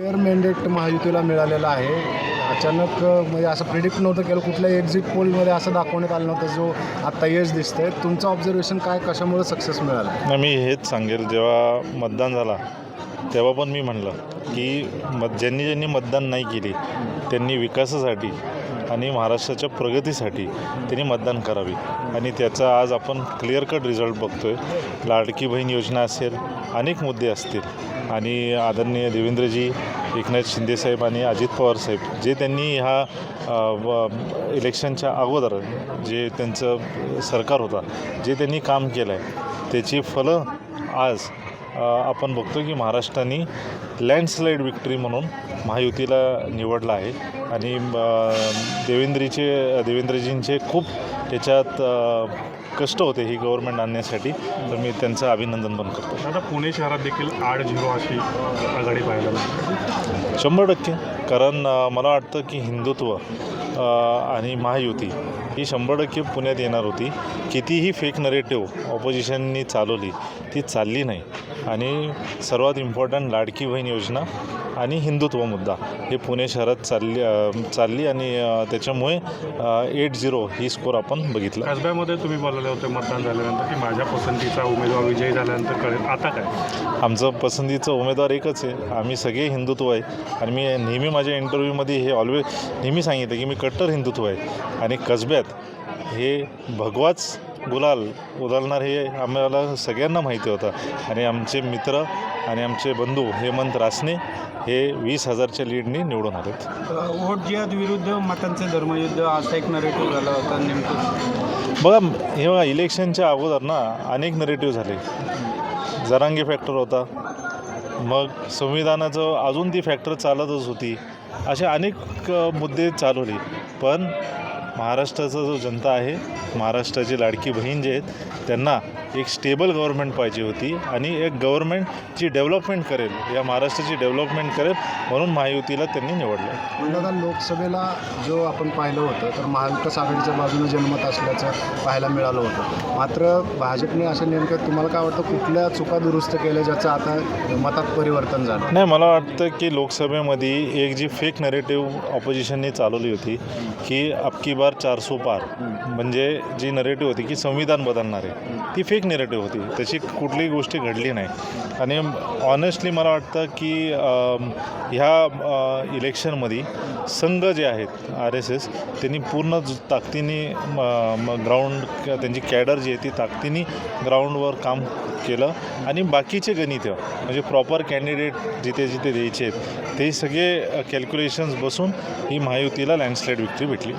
Clear mandate महायुतीला मिळालेला आहे. अचानक म्हणजे असं प्रिडिक्ट नव्हतं केलं. कुठल्या एक्झिट पोलमध्ये असं दाखवण्यात आलं नव्हतं जो आत्ता यश दिसतंय. तुमचं ऑब्झर्वेशन काय? कशामुळे सक्सेस मिळालं? नाही मी हेच सांगेल. जेव्हा मतदान झाला तेव्हा पण मी म्हणलं की मत ज्यांनी ज्यांनी मतदान नाही केली त्यांनी विकासासाठी आणि महाराष्ट्राच्या प्रगतीसाठी त्यांनी मतदान करावी. आणि त्याचा आज आपण क्लिअर कट रिझल्ट बघतोय. लाडकी बहीण योजना असेल अनेक मुद्दे असतील. आणि आदरणीय देवेंद्रजी एकनाथ शिंदेसाहेब आणि अजित पवार साहेब जे त्यांनी ह्या व- इलेक्शनच्या अगोदर जे त्यांचं सरकार होता जे त्यांनी काम केलं आहे त्याची फलं आज आपण बघतो की महाराष्ट्राने लँडस्लाईड विक्ट्री म्हणून महायुतीला निवडलं आहे. आणि देवेंद्रीचे देवेंद्रजींचे खूप त्याच्यात कष्ट होते ही गव्हर्नमेंट आणण्यासाठी. तर मी त्यांचं अभिनंदन पण करतो. आता पुणे शहरात देखील आठ झिरो अशी आघाडी पाहायला मिळते शंभर टक्के. कारण मला वाटतं की हिंदुत्व आणि महायुती ही शंभर टक्के पुण्यात येणार होती. कितीही फेक नरेटिव्ह ऑपोजिशननी चालवली ती चालली नाही. आणि सर्वात इम्पॉर्टंट लाडकी बहीण योजना आणि हिंदुत्व मुद्दा हे पुणे शहरात चालली चालली आणि त्याच्यामुळे एट झिरो ही स्कोर आपण बघितला. कसब्यामध्ये तुम्ही बोलले होते मतदान झाल्यानंतर की माझ्या पसंतीचा उमेदवार विजयी झाल्यानंतर कळेल. आता काय? आमचं पसंतीचं उमेदवार एकच आहे. आम्ही सगळे हिंदुत्व आहे. आणि मी नेहमी माझ्या इंटरव्ह्यूमध्ये हे ऑलवेज नेहमी सांगितलं की मी कट्टर हिंदुत्व आहे. आणि कसब्यात हे भगवाच गुलाल उधळणार हे आम्हाला सगळ्यांना माहिती होतं. आणि आमचे मित्र आणि आमचे बंधू हेमंत रासने हे वीस हजारच्या लीडनी निवडून आलेत. वोट जिहाद विरुद्ध मतांचे धर्मयुद्ध असा एक नरेटिव्ह झाला होता नेमकं. बघा हे बघा इलेक्शनच्या अगोदर ना अनेक नरेटिव्ह झाले. जरांगी फॅक्टर होता. मग संविधानाचं अजून ती फॅक्टर चालतच होती. असे अनेक मुद्दे चालवले. पण महाराष्ट्राचा जो जनता आहे महाराष्ट्राची लाडकी बहीण जे आहेत त्यांना एक स्टेबल गव्हर्नमेंट पाहिजे होती आणि एक गव्हर्नमेंट जी डेव्हलपमेंट करेल या महाराष्ट्राची डेव्हलपमेंट करेल म्हणून महायुतीला त्यांनी निवडलं. दादा लोकसभेला जो आपण पाहिलं होतं तर महाविकास आघाडीच्या बाजूने जनमत असल्याचं पाहायला मिळालं होतं. मात्र भाजपने असं नेमकं तुम्हाला काय वाटतं कुठल्या चुका दुरुस्त केल्या ज्याचं आता मतात परिवर्तन झालं? नाही मला वाटतं की लोकसभेमध्ये एक जी फेक नरेटिव्ह ऑपोजिशनने चालवली होती की अबकी बार चारसो पार. म्हणजे जी नरेटिव्ह होती की संविधान बदलणार आहे. ती फेक नरेटिव्ह होती. त्याची कुठलीही गोष्टी घडली नाही. आणि ऑनेस्टली मला वाटतं की ह्या इलेक्शनमध्ये संघ जे आहेत आर एस एस त्यांनी पूर्ण ताकदीने ग्राउंड त्यांची कॅडर जी आहे ती ताकदीने ग्राउंडवर काम केलं. आणि बाकीचे गणित म्हणजे प्रॉपर कॅन्डिडेट जिथे जिथे द्यायचे आहेत ते सगळे कॅल्क्युलेशन्स बसून ही महायुतीला लँडस्लाईड विक्ट्री भेटली.